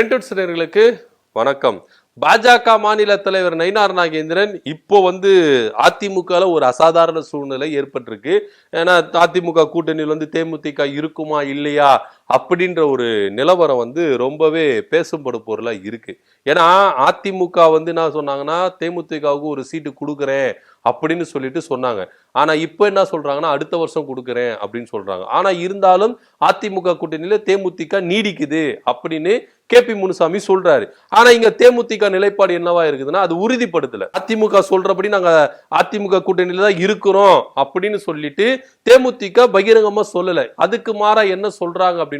Trend வணக்கம். பாஜக மாநில தலைவர் நயினார் நாகேந்திரன் இப்போ வந்து அதிமுகவில் ஒரு அசாதாரண சூழ்நிலை ஏற்பட்டிருக்கு. ஏன்னா அதிமுக கூட்டணியில் வந்து தேமுதிக இருக்குமா இல்லையா? அப்படின்ற ஒரு நிலவரம் வந்து ரொம்பவே பேசும்படும் பொருளாக இருக்கு. ஏன்னா அதிமுக வந்து என்ன சொன்னாங்கன்னா தேமுதிகவுக்கு ஒரு சீட்டு கொடுக்குறேன் அப்படின்னு சொல்லிட்டு சொன்னாங்க. ஆனால் இப்போ என்ன சொல்கிறாங்கன்னா அடுத்த வருஷம் கொடுக்குறேன் அப்படின்னு சொல்கிறாங்க ஆனால் இருந்தாலும் அதிமுக கூட்டணியில் தேமுதிக நீடிக்குது அப்படின்னு கே பி முனுசாமி சொல்றாரு. ஆனா இங்க தேமுதிக நிலைப்பாடு என்னவா இருக்குதுன்னா அது உறுதிப்படுத்தல. அதிமுக சொல்றபடி நாங்க அதிமுக கூட்டணியில தான் இருக்கிறோம் அப்படின்னு சொல்லிட்டு தேமுதிக பகிரங்கமா சொல்லல. அதுக்கு மாறா என்ன சொல்றாங்க அப்படின்னு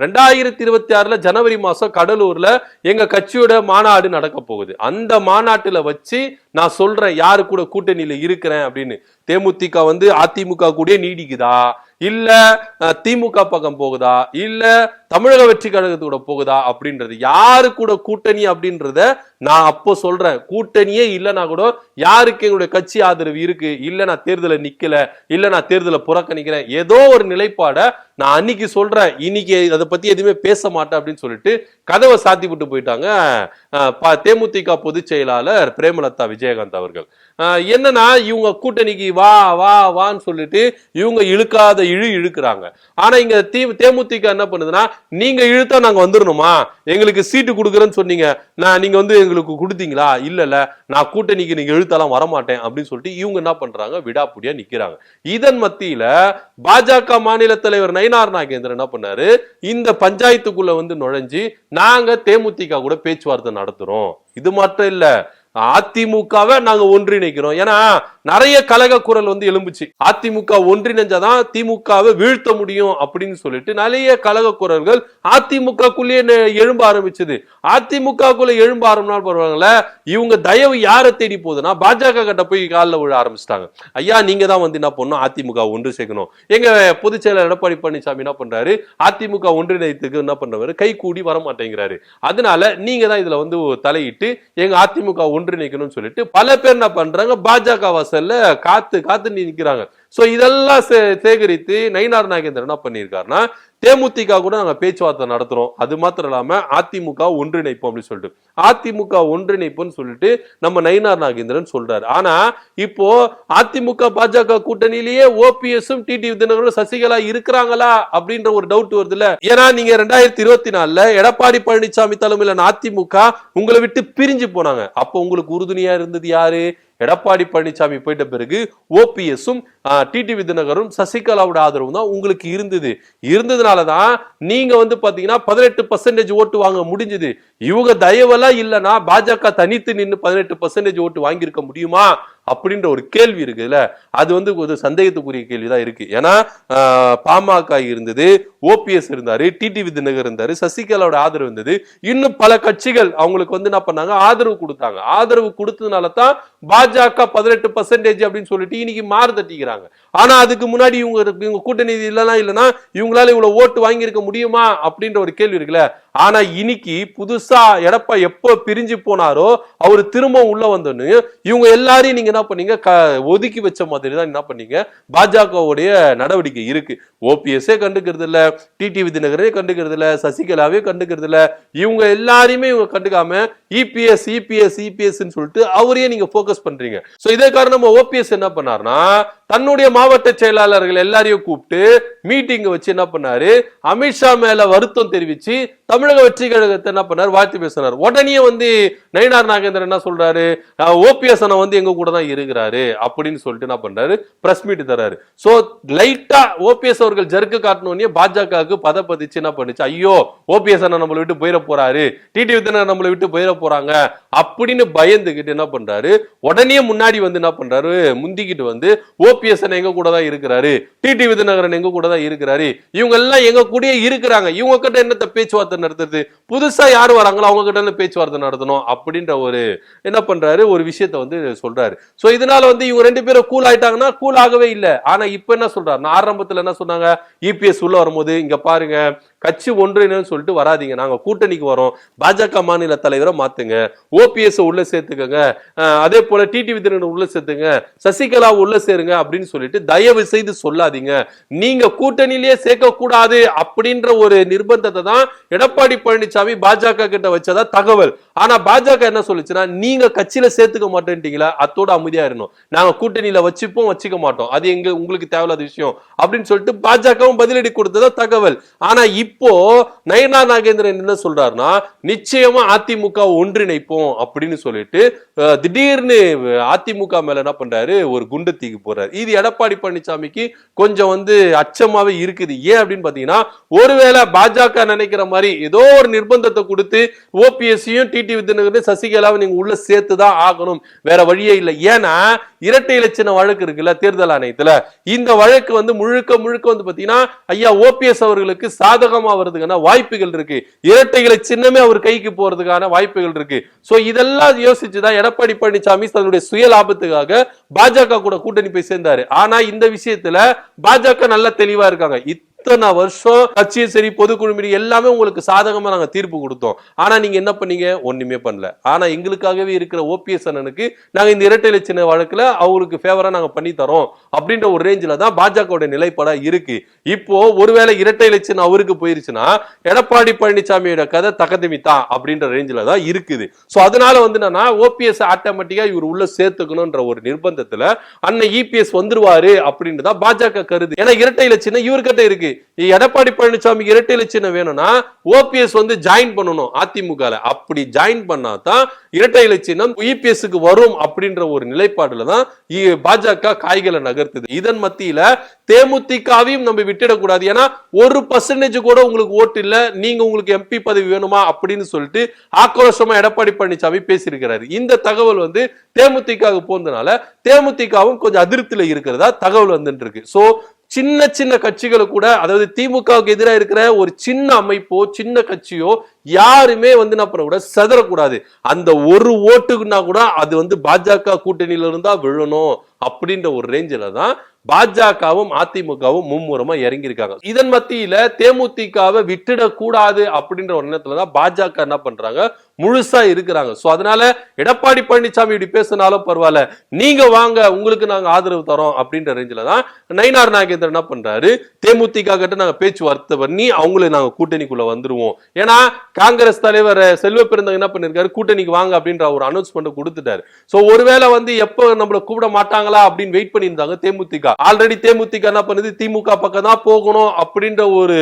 ரெண்டாயிரத்தி இருபத்தி ஆறுல ஜனவரி மாசம் கடலூர்ல எங்க கட்சியோட மாநாடு நடக்க போகுது. அந்த மாநாட்டுல வச்சு நான் சொல்றேன் யாரு கூட கூட்டணியில இருக்கிறேன் அப்படின்னு. தேமுதிக வந்து அதிமுக கூட நீடிக்குதா? இல்ல திமுக பக்கம் போகுதா? இல்ல தமிழக வெற்றி கழகத்தோட கூட போகுதா? அப்படின்றது. யாரு கூட கூட்டணி அப்படின்றத நான் அப்போ சொல்றேன். கூட்டணியே இல்லைன்னா கூட யாருக்கு எங்களுடைய கட்சி ஆதரவு இருக்கு? இல்ல நான் தேர்தலை நிக்கல. இல்ல நான் தேர்தலை புறக்கணிக்கிறேன். ஏதோ ஒரு நிலைப்பாட நான் அன்னைக்கு சொல்றேன். இன்னைக்கு அதை பத்தி எதுவுமே பேச மாட்டேன் அப்படின்னு சொல்லிட்டு கதவை சாத்தி விட்டு போயிட்டாங்க தேமுதிக பொதுச் செயலாளர் பிரேமலதா விஜயகாந்த் அவர்கள். என்னன்னா இவங்க கூட்டணிக்கு வா வா வான்னு சொல்லிட்டு இவங்க இழுக்காத இழு இழுக்கிறாங்க. ஆனா இங்க தீ தேமுதிக என்ன பண்ணுதுன்னா நீங்க இழுத்தா நாங்க வந்துடணுமா எங்களுக்கு சீட்டு கொடுக்குறேன்னு சொன்னீங்க. நான் நீங்க வந்து எங்களுக்கு கொடுத்தீங்களா? இல்ல இல்ல நான் கூட்டணிக்கு நீங்க இழுத்தாலாம் வரமாட்டேன் அப்படின்னு சொல்லிட்டு இவங்க என்ன பண்றாங்க? விடாப்புடியா நிக்கிறாங்க. இதன் மத்தியில பாஜக மாநில தலைவர் நயினார் நாகேந்திரன் என்ன பண்ணாரு? இந்த பஞ்சாயத்துக்குள்ள வந்து நுழைஞ்சு நாங்க தேமுதிக கூட பேச்சுவார்த்தை நடத்துறோம். இது மட்டும் இல்லை. அதிமுகவை நாங்கள் ஒன்றிணைக்கிறோம். ஏன்னா நிறைய கலக குரல் வந்து எழும்புச்சு. அதிமுக ஒன்றிணைஞ்சாதான் திமுகவை வீழ்த்த முடியும் அப்படின்னு சொல்லிட்டு நிறைய கலக குரல்கள் அதிமுகக்குள்ளேயே எழும்ப ஆரம்பிச்சது. அதிமுகக்குள்ள எழும்ப ஆரம்பினால் பரவாயில்ல. இவங்க தயவு யாரை தேடி போகுதுன்னா பாஜக கிட்ட போய் காலில் விழ ஆரம்பிச்சிட்டாங்க. ஐயா நீங்க தான் வந்து என்ன பண்ணணும்? அதிமுக ஒன்று சேர்க்கணும். எங்க பொதுச் செயலர் எடப்பாடி பழனிசாமி என்ன பண்றாரு? அதிமுக ஒன்றிணைத்துக்கு என்ன பண்றவர்? கை கூடி வர மாட்டேங்கிறாரு அதனால நீங்க தான் இதுல வந்து தலையிட்டு எங்க அதிமுக ஒன்றிணைக்கணும்னு சொல்லிட்டு பல பேர் என்ன பண்றாங்க? பாஜக வாசல்ல காத்து காத்து நிக்கிறாங்க. ஸோ இதெல்லாம் சே- சேகரித்து நயினார் நாகேந்திரன் என்ன பண்ணியிருக்காருன்னா தேமுதிக கூட நாங்கள் பேச்சுவார்த்தை நடத்துகிறோம் அது மாத்திரம் இல்லாமல் அதிமுக ஒன்றிணைப்போம் அப்படின்னு சொல்லிட்டு. அதிமுக ஒன்றிணைப்புன்னு சொல்லிட்டு நம்ம நயினார் நாகேந்திரன் சொல்றாரு. ஆனால் இப்போ அதிமுக பாஜக கூட்டணியிலேயே ஓபிஎஸும் டிடி தினகரும் சசிகலா இருக்கிறாங்களா அப்படின்ற ஒரு டவுட் வருது இல்ல ஏன்னா நீங்க ரெண்டாயிரத்தி இருபத்தி நாலுல எடப்பாடி பழனிசாமி தலைமையிலான அதிமுக உங்களை விட்டு பிரிஞ்சு போனாங்க. அப்போ உங்களுக்கு உறுதுணையா இருந்தது யாரு? எடப்பாடி பழனிசாமி போயிட்ட பிறகு ஓபிஎஸும் டிடிவி தினகரும் சசிகலாவோட ஆதரவு தான் உங்களுக்கு இருந்தது. இருந்ததுனால தான் நீங்க வந்து பாத்தீங்கன்னா பதினெட்டு பர்சன்டேஜ் ஓட்டு வாங்க முடிஞ்சது. இவங்க தயவெல்லாம் இல்லைன்னா பாஜக தனித்து நின்று பதினெட்டு பர்சன்டேஜ் ஓட்டு வாங்கியிருக்க முடியுமா? அப்படின்ற ஒரு கேள்வி இருக்குதுல்ல அது வந்து ஒரு சந்தேகத்துக்குரிய கேள்விதான் இருக்கு. ஏன்னா பாமக இருந்தது ஓபிஎஸ் இருந்தாரு டிடி விதிநகர் இருந்தாரு சசிகலாவோட ஆதரவு இருந்தது. இன்னும் பல கட்சிகள் அவங்களுக்கு வந்து என்ன பண்ணாங்க? ஆதரவு கொடுத்தாங்க. ஆதரவு கொடுத்ததுனால தான் பாஜக பதினெட்டு பர்சன்டேஜ் அப்படின்னு சொல்லிட்டு இன்னைக்கு மாறு தட்டிக்கிறாங்க. ஆனா அதுக்கு முன்னாடி இவங்க இவங்க கூட்டணி இல்லைன்னா இல்லைன்னா இவங்களால இவ்வளவு ஓட்டு வாங்கியிருக்க முடியுமா? அப்படின்ற ஒரு கேள்வி இருக்குல்ல. ஆனா இன்னைக்கு புதுசா எடப்பா எப்போ பிரிஞ்சு போனாரோ அவர் திரும்ப உள்ள வந்தோன்னு இவங்க எல்லாரையும் நீங்க என்ன பண்ணீங்க? க- ஒதுக்கி வச்ச மாதிரி தான் என்ன பண்ணீங்க? பாஜகவுடைய நடவடிக்கை இருக்கு. ஓபிஎஸ்ஸே கண்டுக்கிறது இல்ல டிடிவி தினகரே கண்டுக்கிறது இல்ல சசிகலாவே கண்டுக்கிறது இல்ல இவங்க எல்லாரையுமே இவங்க கண்டுக்காம இபிஎஸ் இபிஎஸ் இபிஎஸ்ன்னு சொல்லிட்டு அவரையே நீங்க ஃபோக்கஸ் பண்றீங்க. ஸோ இதே காரணமா ஓபிஎஸ் என்ன பண்ணார்னா தன்னுடைய மாவட்ட செயலாளர்கள் எல்லாரையும் கூப்பிட்டு மீட்டிங் வச்சு என்ன பண்ணாரு? அமித்ஷா மேல வருத்தம் தெரிவிச்சு தமிழக வெற்றி கழகத்தை என்ன பண்ணார்? வாழ்த்து பேசினார் உடனே வந்து நயினார் நாகேந்திரன் என்ன சொல்றாரு? ஓபிஎஸ் வந்து எங்க கூட தான் இருக்கிறாரு அப்படின்னு சொல்லிட்டு என்ன பண்றாரு? பிரஸ் மீட் தராரு சோ லைட்டா ஓபிஎஸ் அவர்கள் ஜர்க்கு காட்டணும்னே பாஜகவுக்கு பத பதிச்சு என்ன பண்ணுச்சு? ஐயோ ஓபிஎஸ் அண்ணா நம்மளை விட்டு போயிட போறாரு. டிடி வித்தனர் நம்மளை விட்டு போயிட போறாங்க அப்படின்னு பயந்துகிட்டு என்ன பண்றாரு? உடனே முன்னாடி வந்து என்ன பண்றாரு? முந்திக்கிட்டு வந்து ஓபி ஓபிஎஸ்என் எங்க கூட தான் இருக்கிறாரு? டிடி விதிநகரன் எங்க கூட தான் இருக்கிறாரு? இவங்க எல்லாம் எங்க கூடயே இருக்கிறாங்க. இவங்க கிட்ட என்னத்த பேச்சுவார்த்தை நடத்துறது? புதுசா யார் வராங்களோ அவங்க கிட்ட இருந்து பேச்சுவார்த்தை நடத்தணும் அப்படின்ற ஒரு என்ன பண்றாரு? ஒரு விஷயத்த வந்து சொல்றாரு. சோ இதனால வந்து இவங்க ரெண்டு பேரும் கூல் ஆயிட்டாங்கன்னா கூல் ஆகவே இல்லை. ஆனா இப்ப என்ன சொல்றாரு? நான் ஆரம்பத்துல என்ன சொன்னாங்க? இபிஎஸ் உள்ள வரும்போது இங்க பாருங்க கட்சி ஒன்றிணைன்னு சொல்லிட்டு வராதீங்க. நாங்க கூட்டணிக்கு வரோம். பாஜக மாநில தலைவரை மாத்துங்க. ஓபிஎஸ் உள்ள சேர்த்துக்கங்க. அதே போல டிடி விதிரன் உள்ள சேர்த்துங்க. சசிகலா உள்ள சேருங்க அப்படின்னு சொல்லிட்டு தயவு செய்து சொல்லாதீங்க. நீங்க கூட்டணியிலேயே சேர்க்க கூடாது அப்படின்ற ஒரு நிர்பந்தத்தை தான் எடப்பாடி பழனிசாமி பாஜக கிட்ட வச்சதா தகவல். ஆனா பாஜக என்ன சொல்லுச்சுன்னா நீங்க கட்சியில சேர்த்துக்க மாட்டேன்ட்டீங்களா? அத்தோட அமைதியா இருந்தோம் நாங்க கூட்டணியில வச்சுப்போம் வச்சுக்க மாட்டோம். அது எங்க உங்களுக்கு தேவையில்லாத விஷயம். அப்படின்னு சொல்லிட்டு பாஜகவும் பதிலடி கொடுத்ததா தகவல். ஆனா இப்போ நயனா நாகேந்திரன் என்ன சொல்றாருன்னா நிச்சயமா அதிமுக ஒன்றிணைப்போம் அப்படின்னு சொல்லிட்டு திடீர்னு அதிமுக மேல என்ன பண்றாரு? ஒரு குண்டு தீக்கு போறாரு. இது எடப்பாடி பழனிசாமிக்கு கொஞ்சம் வந்து அச்சமாவே இருக்குது. ஏன் அப்படின்னு பாத்தீங்கன்னா ஒருவேளை பாஜக நினைக்கிற மாதிரி ஏதோ ஒரு நிர்பந்தத்தை கொடுத்து ஓபிஎஸ்சியும் டிடி விதிநகர் சசிகலாவை நீங்க உள்ள சேர்த்து தான் ஆகணும். வேற வழியே இல்லை. ஏன்னா இரட்டை இலச்சின வழக்கு இருக்குல்ல தேர்தல் ஆணையத்துல. இந்த வழக்கு வந்து முழுக்க முழுக்க வந்து பாத்தீங்கன்னா ஐயா ஓபிஎஸ் அவர்களுக்கு சாதகமா வருதுக்கான வாய்ப்புகள் இருக்கு. இரட்டை இலச்சின்னமே அவர் கைக்கு போறதுக்கான வாய்ப்புகள் இருக்கு. சோ இதெல்லாம் யோசிச்சுதான் எடப்பாடி பழனிசாமி தன்னுடைய சுய லாபத்துக்காக பாஜக கூட கூட்டணி போய் சேர்ந்தாரு. ஆனா இந்த விஷயத்துல பாஜக நல்ல தெளிவா இருக்காங்க. இத்தனை வருஷம் கட்சியும் சரி பொதுக்குழு மீறி எல்லாமே உங்களுக்கு சாதகமா நாங்க தீர்ப்பு கொடுத்தோம். ஆனா நீங்க என்ன பண்ணீங்க? ஒண்ணுமே பண்ணல. ஆனா எங்களுக்காகவே இருக்கிற ஓபிஎஸ் அண்ணனுக்கு நாங்க இந்த இரட்டை இலச்சின வழக்குல அவருக்கு ஃபேவரா நாங்க பண்ணி தரோம் அப்படின்ற ஒரு ரேஞ்சில தான் பாஜகவுடைய நிலைப்பாடா இருக்கு. இப்போ ஒருவேளை இரட்டை இலச்சின அவருக்கு போயிருச்சுன்னா எடப்பாடி பழனிசாமியோட கதை தகதமி தான் அப்படின்ற ரேஞ்சில தான் இருக்குது. சோ அதனால வந்து என்னன்னா ஓபிஎஸ் ஆட்டோமேட்டிக்கா இவர் உள்ள சேர்த்துக்கணும்ன்ற ஒரு நிர்பந்தத்துல அண்ணன் இபிஎஸ் வந்துருவாரு அப்படின்னு தான் பாஜக கருது. ஏன்னா இரட்டை லட்சம் இவர்கிட்ட இருக்கு. எடப்பாடி பழனிசாமி இரட்டை இலச்சின வேணும்னா ஓபிஎஸ் வந்து ஜாயின் பண்ணணும் அதிமுக அப்படி ஜாயின் பண்ணா தான் இரட்டை இலச்சினம் இபிஎஸ்க்கு வரும் அப்படின்ற ஒரு நிலைப்பாடுல தான் பாஜக காய்களை நகர்த்துது. இதன் மத்தியில தேமுதிகவையும் நம்ம விட்டுடக்கூடாது. ஏன்னா ஒரு பர்சன்டேஜ் கூட உங்களுக்கு ஓட்டு இல்ல நீங்க உங்களுக்கு எம்பி பதவி வேணுமா அப்படின்னு சொல்லிட்டு ஆக்ரோஷமா எடப்பாடி பழனிசாமி பேசியிருக்கிறாரு. இந்த தகவல் வந்து தேமுதிக போனதுனால தேமுதிகவும் கொஞ்சம் அதிருப்தியில இருக்கிறதா தகவல் வந்துட்டு இருக்கு. சோ சின்ன சின்ன கட்சிகளை கூட அதாவது திமுகவுக்கு எதிராக இருக்கிற ஒரு சின்ன அமைப்போ சின்ன கட்சியோ யாருமே வந்து என்ன பண்ண கூட செதறக்கூடாது. அந்த ஒரு ஓட்டுக்குன்னா கூட அது வந்து பாஜக கூட்டணியில இருந்தா விழணும் அப்படின்ற ஒரு ரேஞ்சில தான் பாஜகவும் அதிமுகவும் மும்முரமா இறங்கி இருக்காங்க இதன் மத்தியில தேமுதிகவை விட்டுடக்கூடாது அப்படின்ற ஒரு எண்ணத்துல தான் பாஜக என்ன பண்றாங்க? முழுசா இருக்கிறாங்க. சோ அதனால எடப்பாடி பழனிசாமி இப்படி பேசினாலும் பரவாயில்ல. நீங்க வாங்க உங்களுக்கு நாங்க ஆதரவு தரோம் அப்படின்ற ரேஞ்சில தான் நயினார் நாகேந்திரன் என்ன பண்றாரு? தேமுதிக கிட்ட நாங்க பேச்சுவார்த்தை பண்ணி அவங்களை நாங்க கூட்டணிக்குள்ள வந்துருவோம். ஏன்னா காங்கிரஸ் தலைவர் செல்வ பிறந்தவங்க என்ன பண்ணிருக்காரு? கூட்டணிக்கு வாங்க அப்படின்ற ஒரு அனௌன்ஸ்மெண்ட் கொடுத்துட்டாரு. சோ ஒருவேளை வந்து எப்ப நம்மள கூப்பிட மாட்டாங்களா அப்படின்னு வெயிட் பண்ணியிருந்தாங்க தேமுதிக. ஆல்ரெடி தேமுதிக என்ன பண்ணுது? திமுக பக்கம் தான் போகணும் அப்படின்ற ஒரு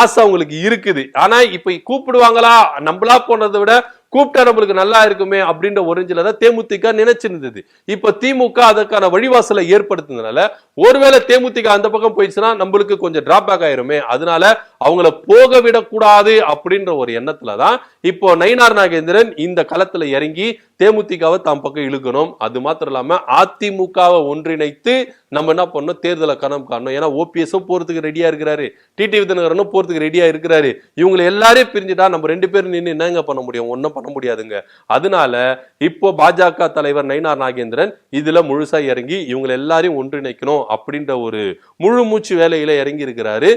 ஆசை அவங்களுக்கு இருக்குது. ஆனா இப்ப கூப்பிடுவாங்களா? நம்மளா போனதை விட கூப்பிட்டா நம்மளுக்கு நல்லா இருக்குமே அப்படின்ற ஒரிஞ்சில தான் தேமுதிக நினைச்சிருந்தது. இப்ப திமுக அதற்கான வழிவாசலை ஏற்படுத்தினால ஒருவேளை தேமுதிக அந்த பக்கம் போயிடுச்சுன்னா நம்மளுக்கு கொஞ்சம் டிராபேக் ஆயிருமே. அதனால அவங்கள போக விடக்கூடாது அப்படின்ற ஒரு எண்ணத்துல தான் இப்போ நயினார் நாகேந்திரன் இந்த களத்துல இறங்கி தேமுதிகவை தாம் பக்கம் இழுக்கணும். அது மாத்திரம் இல்லாம அதிமுகவை ஒன்றிணைத்து நம்ம என்ன பண்ணணும்? தேர்தலை கணம் காணணும். ஏன்னா ஓபிஎஸும் போறதுக்கு ரெடியா இருக்கிறாரு. டிடி விதனகரனும் போறதுக்கு ரெடியா இருக்கிறாரு. இவங்களை எல்லாரையும் பிரிஞ்சுட்டா நம்ம ரெண்டு பேரும் நின்று என்னங்க பண்ண முடியும்? ஒன்னும் பண்ண முடியாதுங்க. அதனால இப்போ பாஜக தலைவர் நயினார் நாகேந்திரன் இதுல முழுசா இறங்கி இவங்களை எல்லாரையும் ஒன்றிணைக்கணும் அப்படின்ற ஒரு முழு மூச்சு வேலையில இறங்கி இருக்கிறாரு.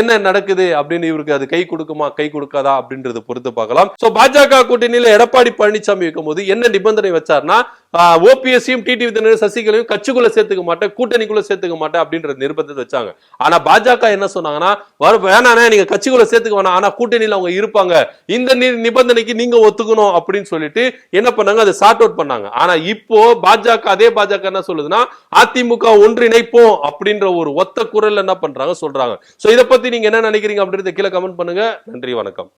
என்ன நடக்குது அப்படின்னு இவருக்கு அது கை கொடுக்குமா கை கொடுக்காதா அப்படின்றத பொறுத்து பார்க்கலாம். சோ பாஜக கூட்டணியில எடப்பாடி பழனிசாமி வைக்கும்போது என்ன நிபந்தனை வச்சார்னா ஓபிஎஸ்சியும் டிடி விதனர் சசிகலையும் கட்சிக்குள்ள சேர்த்துக்க மாட்டேன் கூட்டணிக்குள்ள சேர்த்துக்க மாட்டேன் அப்படின்ற நிர்பந்தத்தை வச்சாங்க. ஆனா பாஜக என்ன சொன்னாங்கன்னா வர வேணாண்ணே நீங்க கட்சிக்குள்ள சேர்த்துக்க வேணாம் ஆனா கூட்டணியில் அவங்க இருப்பாங்க. இந்த நிபந்தனைக்கு நீங்க ஒத்துக்கணும் அப்படின்னு சொல்லிட்டு என்ன பண்ணாங்க அதை சார்ட் அவுட் பண்ணாங்க. ஆனா இப்போ பாஜக அதே பாஜக என்ன சொல்லுதுன்னா அதிமுக ஒன்றிணைப்போம் அப்படின்ற ஒரு ஒத்த குரல் என்ன பண்றாங்க சொல்றாங்க. சோ இதை பத்தி நீங்க என்ன நினைக்கிறீங்க அப்படின்றத கீழே கமெண்ட் பண்ணுங்க. நன்றி வணக்கம்.